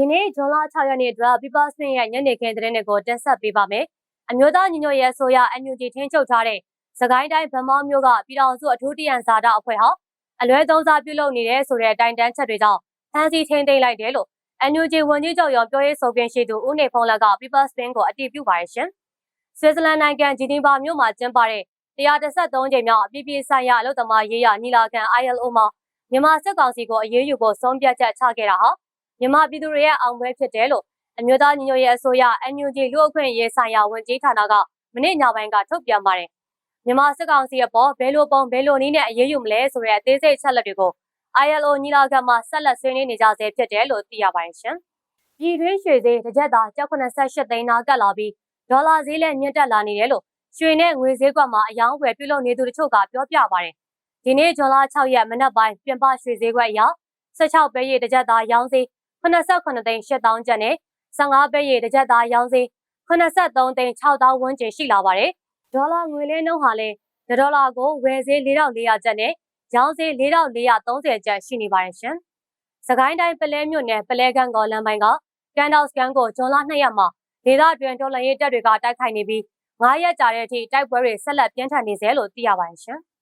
ဒီနေ့ဇွန်လ6ရက်နေ့အတွက် People Spin ရဲ့ညနေခင်းသတင်းတွေကိုတင်ဆက်ပေးပါမယ်။အမျိုးသားညီညွတ်ရေးအစိုးရ NUG ထင်းချုပ်ထားတဲ့စကိုင်းတိုင်းဗမောင်းမြို့ကပြည်တော်စုအထူးတရန်ဇာတာအဖွဲ့ဟာအလွဲသုံးစားပြုလုပ်နေတဲ့ဆိုတဲ့တိုင်တန်းချက်တွေကြောင့်ဖမ်းဆီးထိန်းသိမ်းလိုက်တယ်လို့ NUG ဝန်ကြီးချုပ်ရောပြောရေးဆိုခွင့်ရှိသူဦးနေဖုံးလက်က People Spin ကိုအတည်ပြုပါတယ်ရှင်။ဆွစ်ဇာလန်နိုင်ငံဂျီနီဗာမြို့မှာကျင်းပတဲ့133ကြိမ်မြောက်အပြည်ပြည်ဆိုင်ရာအလုပ်သမားရေးရာညီလာခံ ILO မှာမြန်မာစစ်ကောင်စီကိုအရေးယူဖို့ဆုံးဖြတ်ချက်ချခဲ့တာဟာ မြန်မာပြည်သူတွေရဲ့အောင်ပွဲဖြစ်တယ်လို့အမျိုးသားညီညွတ်ရေးအစိုးရ NUG လူ့အခွင့်အရေးဆိုင်ရာဝန်ကြီးဌာနကမနေ့ညပိုင်းကထုတ်ပြန်ပါတယ်။မြန်မာစစ်ကောင်စီအပေါ်ဘယ်လိုပုံဘယ်လိုနည်းနဲ့အရေးယူမလဲဆိုတဲ့အသေးစိတ်ချက်လက်တွေကို ILO ညီလာခံမှာဆက်လက်ဆွေးနွေးနေကြဆဲဖြစ်တယ်လို့သိရပါတယ်ရှင်။ပြည်တွင်းရွှေဈေးတစ်ကြက်သား188သိန်းနာကပ်လာပြီးဒေါ်လာဈေးလည်းမြင့်တက်လာနေတယ်လို့ရွှေနဲ့ငွေဈေးကွက်မှာအယောင်းအဝယ်ပြုလုပ်နေသူတို့ချုပ်ကပြောပြပါတယ်။ဒီနေ့ဇွန်လ6ရက်မနက်ပိုင်းပြင်ပရွှေဈေးကွက်အရ16ပဲရည်တစ်ကြက်သားရောင်းဈေး 89သိန်း8000ကျပ်နဲ့15ပဲရည်တစ်ကြက်သားရောင်းဈေး83သိန်း6000ဝန်းကျင်ရှိလာပါတယ်။ဒေါ်လာငွေလဲနှုန်းဟာလည်းဒေါ်လာကိုဝယ်ဈေး4400ကျပ်နဲ့ရောင်းဈေး4430ကျပ်ရှိနေပါတယ်ရှင်။စကိုင်းတိုင်းပလဲမြို့နယ်ပလဲကန်းကောလမ်းပိုင်းကကန်ဒေါက်စကန်ကိုဇွန်လ2ရက်မှာဒေသတွင်ဒေါ်လာရေးတပ်တွေကတိုက်ခိုက်နေပြီး9ရက်ကြာတဲ့အထိတိုက်ပွဲတွေဆက်လက်ပြင်းထန်နေစေလို့သိရပါတယ်ရှင်။